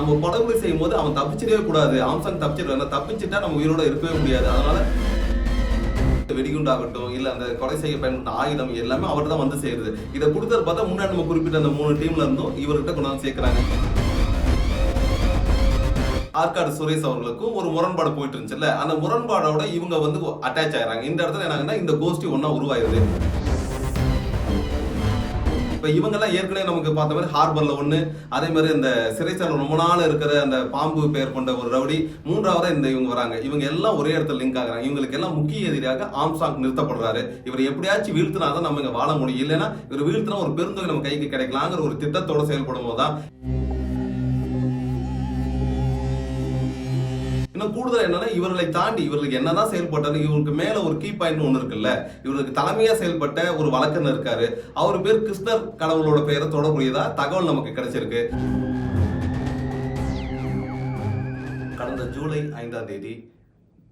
நம்ம படுகொலை செய்யும் போது அவன் தப்பிச்சிடவே கூடாது. ஆம்சாங் தப்பிச்சிடலாம். தப்பிச்சிட்டா நம்ம உயிரோட இருக்கவே முடியாது. அதனால வெடிகுண்டாகட்டும் இல்ல அந்த கொலை செய்ய பயன்பட்ட ஆயுதம் எல்லாமே அவர் தான் வந்து சேருது. இதை கொடுத்தது பார்த்தா முன்னாடி நம்ம குறிப்பிட்ட அந்த மூணு டீம்ல இருந்தும் இவர்கிட்ட கொண்டு வந்து சேர்க்கிறாங்க. ஆற்காடு சுரேஷ் அவர்களுக்கும் ஒரு முரண்பாடு போயிட்டு இருந்துச்சுல்ல? அந்த முரண்பாடோட இவங்க வந்து அட்டாச் ஆயிடுறாங்க. இந்த இடத்துல என்னங்கன்னா இந்த கோஷ்டி ஒன்னா உருவாயிருது இப்ப இவங்கெல்லாம் ஏற்கனவே நமக்கு பார்த்த மாதிரி ஹார்பர்ல ஒண்ணு அதே மாதிரி இந்த சிறைச்சாலை ரொம்ப நாள் இருக்கிற அந்த பாம்பு பெயர் கொண்ட ஒரு ரவுடி மூன்றாவதா இந்த இவங்க வராங்க. இவங்க எல்லாம் ஒரே இடத்துல லிங்க் ஆகுறாங்க. இவங்களுக்கு எல்லாம் முக்கிய எதிராக ஆம்சாங் நிறுத்தப்படுறாரு. இவர் எப்படியாச்சும் வீழ்த்தினாதான் நம்ம இங்க வாழ முடியும். இல்லைன்னா இவர் வீழ்த்தினா ஒரு பெருந்தொகை நம்ம கைக்கு கிடைக்கலாங்கிற ஒரு திட்டத்தோட செயல்படும் போதுதான். இன்னும் கூடுதல் என்னன்னா இவர்களை தாண்டி இவர்களுக்கு என்னதான் செயல்பட்டாலும் இவருக்கு மேல ஒரு கீ பாயிண்ட் ஒன்று இருக்குல்ல. இவருக்கு தலைமையா செயல்பட்ட ஒரு வழக்கறிஞர் இருக்காரு. அவர் பேர் கிருஷ்ணர் கடவுளோட பெயரை தொடர்புடையதா தகவல் நமக்கு கிடைச்சிருக்கு. கடந்த ஜூலை ஐந்தாம் தேதி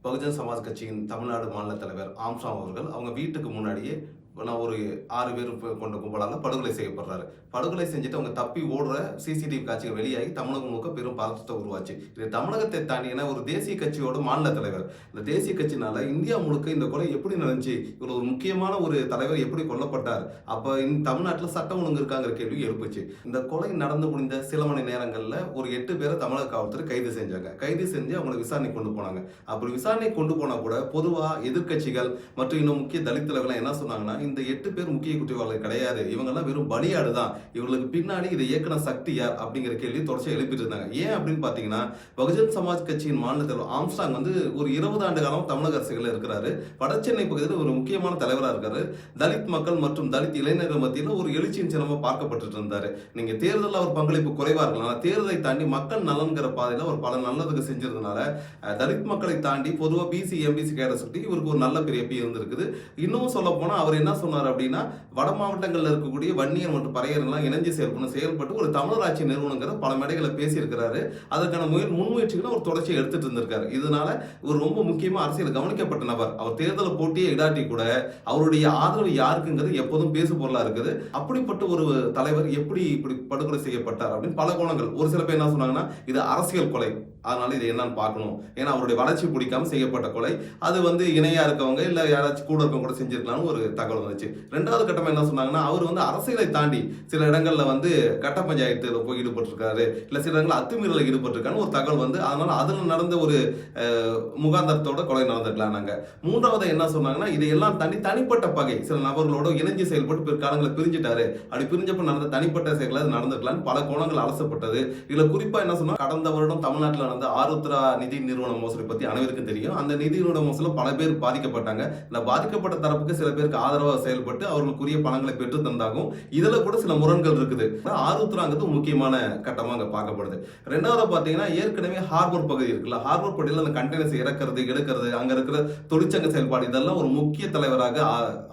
பகுஜன் சமாஜ் கட்சியின் தமிழ்நாடு மாநில தலைவர் ஆம்சாம் அவர்கள் அவங்க வீட்டுக்கு முன்னாடியே நான் ஒரு ஆறு பேர் கொண்ட கும்பலால் படுகொலை செய்யப்படுறாரு. படுகொலை செஞ்சுட்டு அவங்க தப்பி ஓடுற சிசிடிவி காட்சிகள் வெளியாகி தமிழகம் முழுக்க பெரும் பதற்றத்தை உருவாச்சு. இது தமிழகத்தை தாண்டின ஒரு தேசிய கட்சியோட மாநில தலைவர். இந்த தேசிய கட்சினால இந்தியா முழுக்க இந்த கொலை எப்படி நடந்துச்சு? இவர் ஒரு முக்கியமான ஒரு தலைவர் எப்படி கொல்லப்பட்டார்? அப்போ இந்த தமிழ்நாட்டில் சட்டம் ஒழுங்கு இருக்காங்கிற கேள்வி எழுப்புச்சு. இந்த கொலை நடந்து முடிந்த சில மணி நேரங்களில் ஒரு எட்டு பேரை தமிழக காவல்துறை கைது செஞ்சாங்க. கைது செஞ்சு அவங்களை விசாரணை கொண்டு போனாங்க. அப்படி விசாரணை கொண்டு போனால் கூட பொதுவாக எதிர்க்கட்சிகள் மற்றும் இன்னும் முக்கிய தலித் தலைவர்கள் என்ன சொன்னாங்கன்னா இந்த எட்டு பேர் முக்கிய குற்றவாளிகள் கிடையாது. இவங்கெல்லாம் வெறும் பலியாடு தான். இவங்களுக்கு பின்னாடி இதை இயக்கின சக்தி யார் அப்படிங்கிற கேள்வி தொடர்ச்சியாக எழுப்பிட்டு இருந்தாங்க. ஏன் அப்படின்னு பார்த்தீங்கன்னா பகுஜன் சமாஜ் கட்சியின் மாநில தலைவர் ஆம்ஸ்டாங் வந்து ஒரு இருபது ஆண்டு காலம் தமிழக அரசுகள் இருக்கிறாரு. வடசென்னை பகுதியில் ஒரு முக்கியமான தலைவராக இருக்காரு. தலித் மக்கள் மற்றும் தலித் இளைஞர்கள் மத்தியில் ஒரு எழுச்சியின் சின்னமாக பார்க்கப்பட்டு இருந்தாரு. நீங்க தேர்தலில் அவர் பங்களிப்பு குறைவா இருக்கலாம். தேர்தலை தாண்டி மக்கள் நலன்கிற பாதையில அவர் பல நல்லதுக்கு செஞ்சிருந்தனால தலித் மக்களை தாண்டி பொதுவா பிசி எம்பிசி கேட சுட்டி இவருக்கு ஒரு நல்ல பெரிய பி இருந்திருக்குது. இன்னும் சொல்ல போனா அவர் என்ன சொன்னார் அப்படின்னா வட மாவட்டங்களில் இருக்கக்கூடிய வன்னியர் மற்றும் பறையர் எல்லாம் இணைஞ்சு செயல்படும் செயல்பட்டு ஒரு தமிழராட்சி நிறுவனங்கிற பல மேடைகளை பேசியிருக்கிறாரு. அதற்கான முயல் முன்முயற்சிகளை ஒரு தொடர்ச்சியை எடுத்துட்டு இருந்திருக்காரு. இதனால ஒரு ரொம்ப முக்கியமா அரசியல் கவனிக்கப்பட்ட நபர். அவர் தேர்தலை போட்டியை இடாட்டி கூட அவருடைய ஆதரவு யாருக்குங்கிறது எப்போதும் பேசு பொருளா இருக்குது. அப்படிப்பட்ட ஒரு தலைவர் எப்படி இப்படி படுகொலை செய்யப்பட்டார் அப்படின்னு பல கோணங்கள். ஒரு சில பேர் என்ன சொன்னாங்கன்னா இது அரசியல் கொலை. அதனால இது என்னன்னு பார்க்கணும். ஏன்னா அவருடைய வளர்ச்சி பிடிக்காம செய்யப்பட்ட கொலை. அது வந்து இணையா இருக்கவங்க இல்லை யாராச்சும் கூட இருக்கவங்க கூட செஞ்சிருக்கலாம்னு ஒரு தகவல் வந்துச்சு ரெண்டாவது கட்டமா என்ன சொன்னாங்கன்னா அவர் வந்து அரசியலை தாண்டி சில இடங்களில் வந்து கட்ட பஞ்சாயத்தில் போய் ஈடுபட்டிருக்காரு. இல்லை சில இடங்களில் அத்துமீறலில் ஈடுபட்டிருக்கான்னு ஒரு தகவல் வந்து அதனால் அதில் நடந்த ஒரு முகாந்தரத்தோட கொலை நடந்திருக்கலாம் நாங்க. மூன்றாவது என்ன சொன்னாங்கன்னா இதையெல்லாம் தனி தனிப்பட்ட பகை. சில நபர்களோட இணைஞ்சு செயல்பட்டு பிற்காலங்களில் பிரிஞ்சுட்டாரு. அப்படி பிரிஞ்சப்ப நடந்த தனிப்பட்ட செயல்கள் அது நடந்திருக்கலாம் பல கோணங்கள் அலசப்பட்டது. இதில் குறிப்பா என்ன சொன்னால் கடந்த வருடம் தமிழ்நாட்டில் நடந்த ஆருத்ரா நிதி நிறுவன மோசடி பற்றி அனைவருக்கும் தெரியும். அந்த நிதி நிறுவன மோசடியில் பல பேர் பாதிக்கப்பட்டாங்க. இந்த பாதிக்கப்பட்ட தரப்புக்கு சில பேருக்கு ஆதரவாக செயல்பட்டு அவர்களுக்குரிய பணங்களை பெற்று தந்தாகும் இதில் கூட சில முரண்கள் இருக்குது. ஆருத்ராங்கிறது முக்கியமான கட்டமாக அங்கே பார்க்கப்படுது. ரெண்டாவது பார்த்தீங்கன்னா ஏற்கனவே ஹார்பர் பகுதி இருக்குல்ல ஹார்பர் பகுதியில் அந்த கண்டெய்னர்ஸ் இறக்குறது எடுக்கிறது அங்கே இருக்கிற தொழிற்சங்க செயல்பாடு இதெல்லாம் ஒரு முக்கிய தலைவராக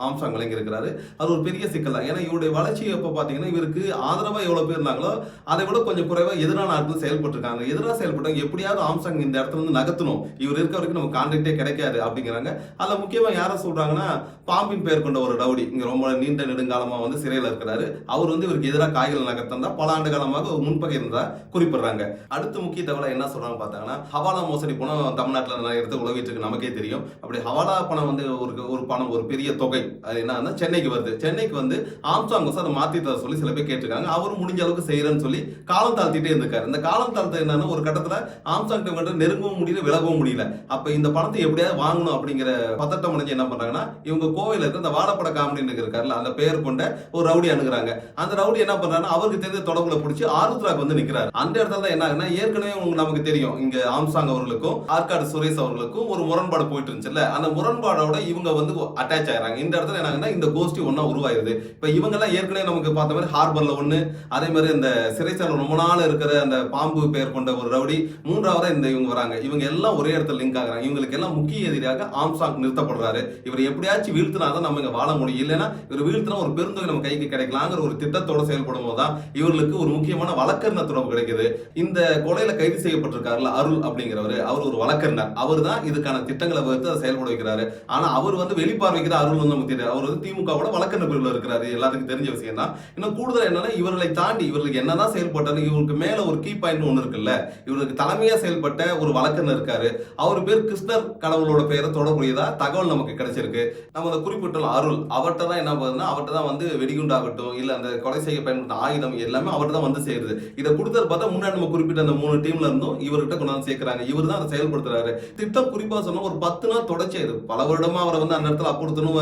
ஆம்சாங் விளங்கி இருக்கிறாரு அது ஒரு பெரிய சிக்கல் தான். ஏன்னா இவருடைய வளர்ச்சி எப்போ பார்த்தீங்கன்னா இவருக்கு ஆதரவாக எவ்வளோ பேர் இருந்தாங்களோ அதை விட கொஞ்சம் குறைவாக எதிரான ஆட்கள் செயல்பட்டுருக்காங்க. எதிராக செயல்பட்டாங்க எப்படியாவது ஆம்சாங் இந்த இடத்துல இருந்து நகர்த்தணும். இவர் இருக்க வரைக்கும் நம்ம கான்டாக்டே கிடைக்காது அப்படிங்கிறாங்க. அதில் முக்கியமாக யாரை சொல்கிறாங்கன்னா பாம்பின் பெயர் கொண்ட ஒரு ரவுடி இங்க ரொம்ப நீண்ட நெடுங்காலமா வந்து சிறையில இருக்கிறாரு. அவர் வந்து இவருக்கு எதிராக காய்கள் நகர்த்தந்தா பல ஆண்டு காலமாக ஒரு முன்பகை இருந்தா குறிப்பிடுறாங்க. அடுத்த முக்கிய தகவலை என்ன சொல்றாங்க பார்த்தாங்கன்னா ஹவாலா மோசடி பணம் தமிழ்நாட்டில் நிறைய இடத்துல உலகிட்டு இருக்கு நமக்கே தெரியும். அப்படி ஹவாலா பணம் வந்து ஒரு ஒரு பணம் ஒரு பெரிய தொகை. அது என்னன்னா சென்னைக்கு வருது. சென்னைக்கு வந்து ஆம்சாங் அதை மாத்தி தர சொல்லி சில பேர் கேட்டிருக்காங்க. அவரும் முடிஞ்ச அளவுக்கு செய்யறேன்னு சொல்லி காலம் தாழ்த்திட்டே இருந்திருக்காரு. இந்த காலம் தாழ்த்த என்னன்னா ஒரு கட்டத்துல ஆம்சாங் கிட்ட நெருங்கவும் முடியல விலகவும் முடியல. அப்ப இந்த பணத்தை எப்படியாவது வாங்கணும் அப்படிங்கிற பதட்டம் அடைஞ்சு என்ன பண்றாங்கன்னா இவங்க கோவையில இருக்க இந்த வாழப்பட காமெடின்னு இருக்காருல்ல அந்த பெயர் கொண்ட ஒரு ரவுடி அணுகுறாங்க. அந்த ரவுடி என்ன பண்றாரு அவருக்கு தெரிஞ்ச தொடர்புல பிடிச்சி ஆருத்ராக்கு வந்து நிக்கிறாரு. அந்த இடத்துல தான் என்ன ஆகுனா ஏற்கனவே உங்களுக்கு நமக்கு தெரியும் இங்க ஆம்சாங் அவர்களுக்கும் ஆற்காடு சுரேஷ் அவர்களுக்கும் ஒரு முரண்பாடு போயிட்டு இருந்துச்சுல்ல. அந்த முரண்பாடோட இவங்க வந்து அட்டாச் ஆயிறாங்க இந்த இடத்துல என்ன ஆகுதுன்னா இந்த கோஷ்டி ஒன்னா உருவாயிருது. இப்ப இவங்க எல்லாம் ஏற்கனவே நமக்கு பார்த்த மாதிரி ஹார்பர்ல ஒண்ணு அதே மாதிரி இந்த சிறைச்சாலை ரொம்ப நாள் இருக்கிற அந்த பாம்பு பெயர் கொண்ட ஒரு ரவுடி மூன்றாவதா இந்த இவங்க வராங்க. இவங்க எல்லாம் ஒரே இடத்துல லிங்க் ஆகுறாங்க. இவங்களுக்கு எல்லாம் முக்கிய எதிராக ஆம்சாங் நிறுத்தப்படுறாரு. இவர் எப்படியாச்சும் வீழ்த்தினாதான் நம்ம இங்க வாழ முடியும். இல்லைன்னா இவர் வீழ்த்தினா ஒரு பெருந்தொகை நம்ம கைக்கு கிடைக்கலாங்கிற ஒரு திட்டத்தோட செயல்படும் போது தான் இவர்களுக்கு ஒரு முக்கியமான வழக்கறிஞர் தொடர்பு கிடைக்குது. இந்த கொலையில கைது செய்யப்பட்டிருக்காருல அருள் அப்படிங்கிறவர் அவர் ஒரு வழக்கறிஞர். அவர் தான் இதுக்கான திட்டங்களை வகுத்து அதை செயல்பட வைக்கிறாரு. ஆனா அவர் வந்து வெளிப்பார்வைக்கிற அருள் வந்து நமக்கு தெரியாது அவர் வந்து திமுகவோட வழக்கறிஞர் பிரிவில் இருக்கிறாரு. எல்லாத்துக்கும் தெரிஞ்ச விஷயம் தான் இன்னும் கூடுதல் என்னன்னா இவர்களை தாண்டி இவர்களுக்கு என்னதான் செயல்பட்டாரு இவருக்கு மேல ஒரு கீ பாயிண்ட் ஒன்று இருக்குல்ல. இவருக்கு தலைமையா செயல்பட்ட ஒரு வழக்கறிஞர் இருக்காரு. அவர் பேர் கிருஷ்ணர் கடவுளோட பெயரை தொடர்புடையதா தகவல் நமக்கு கிடைச்சிருக்கு. நம்ம அந்த குறிப்பிட்டோம் அருள் அவர்கிட்ட தான் என்ன பண்ணுதுன்னா அவர்கிட்ட தான் வந்து வெடிகுண்டாகட்டும் இல்ல அந்த கொலை செய்ய பயன்படுத்த ஆயுதம் எல்லாமே அவர்கிட்ட தான் வந்து சேருது. இதை கொடுத்தது பார்த்தா முன்னாடி நம்ம குறிப்பிட்ட அந்த மூணு டீம்ல இருந்தும் இவர்கிட்ட கொண்டு வந்து சேர்க்கிறாங்க. இவர் தான் அதை செயல்படுத்துறாரு. திட்டம் குறிப்பா சொன்னால் ஒரு பத்து நாள் தொடர்ச்சி இது பல வருடமா அவரை வந்து அந்த இடத்துல அப்படுத்தணும்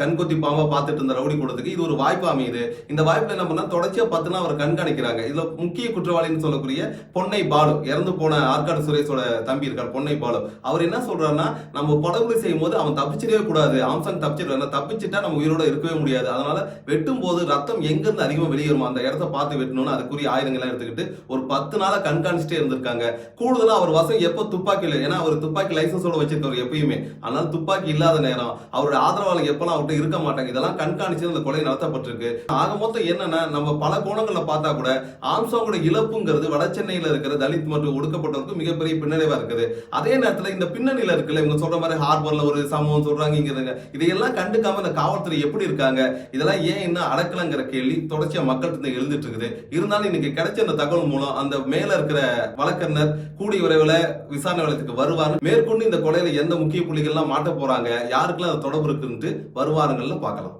கண்கொத்தி பாம்பா பார்த்துட்டு இருந்த ரவுடி கூடத்துக்கு இது ஒரு வாய்ப்பு அமையுது. இந்த வாய்ப்புல என்ன பண்ணா தொடர்ச்சியா பத்து நாள் அவர் கண்காணிக்கிறாங்க. இதுல முக்கிய குற்றவாளின்னு சொல்லக்கூடிய பொன்னை பாலு இறந்து போன ஆற்காடு சுரேஷோட தம்பி இருக்கார் பொன்னை பாலு. அவர் என்ன சொல்றாருன்னா நம்ம படுகொலை செய்யும் போது அவன் தப்பிச்சிடவே கூடாது. அம்சன் தப்பிச்சிடலாம் தப்பு தப்பிச்சுட்டா நம்ம உயிரோட இருக்கவே முடியாது. அதனால வெட்டும் போது ரத்தம் எங்க இருந்து அதிகமா வெளியேறுமோ அந்த இடத்த பார்த்து வெட்டணும்னு அதுக்குரிய ஆயுதங்கள்லாம் எடுத்துக்கிட்டு ஒரு பத்து நாளா கண்காணிச்சுட்டே இருந்திருக்காங்க. கூடுதலா அவர் வசம் எப்போ துப்பாக்கி இல்லை ஏன்னா அவர் துப்பாக்கி லைசன்ஸோட வச்சிருக்கவர் எப்பயுமே. அதனால துப்பாக்கி இல்லாத நேரம் அவருடைய ஆதரவாளர் எப்பெல்லாம் அவர்கிட்ட இருக்க மாட்டாங்க இதெல்லாம் கண்காணிச்சு அந்த கொலை நடத்தப்பட்டிருக்கு. ஆக மொத்தம் என்னன்னா நம்ம பல கோணங்களில் பார்த்தா கூட ஆம்சாங்கோட இழப்புங்கிறது வட சென்னையில் இருக்கிற தலித் மற்றும் ஒடுக்கப்பட்டவருக்கு மிகப்பெரிய பின்னடைவாக இருக்குது. அதே நேரத்தில் இந்த பின்னணியில் இருக்குல்ல இவங்க சொல்ற மாதிரி ஹார்பர்ல ஒரு சமூகம் சொல்றாங்க இங்க இதையெல்லாம் கண்டுக்காம இந்த காவல்துறை எப்படி இருக்காங்க? இதெல்லாம் ஏன் இன்னும் அடக்கலங்கிற கேள்வி தொடர்ச்சியா மக்கள்கிட்ட எழுந்துட்டு இருக்குது. இருந்தாலும் இன்னைக்கு கிடைச்ச அந்த தகவல் மூலம் அந்த மேல இருக்கிற வழக்கறிஞர் கூடிய விரைவில் விசாரணை நிலையத்துக்கு வருவார். மேற்கொண்டு இந்த கொலையில எந்த முக்கிய புள்ளிகள்லாம் மாட்ட போறாங்க? யாருக்கெல்லாம் அது தொடர்பு இருக்குன்ட்டு வருவாருங்கள்ல பார்க்கலாம்.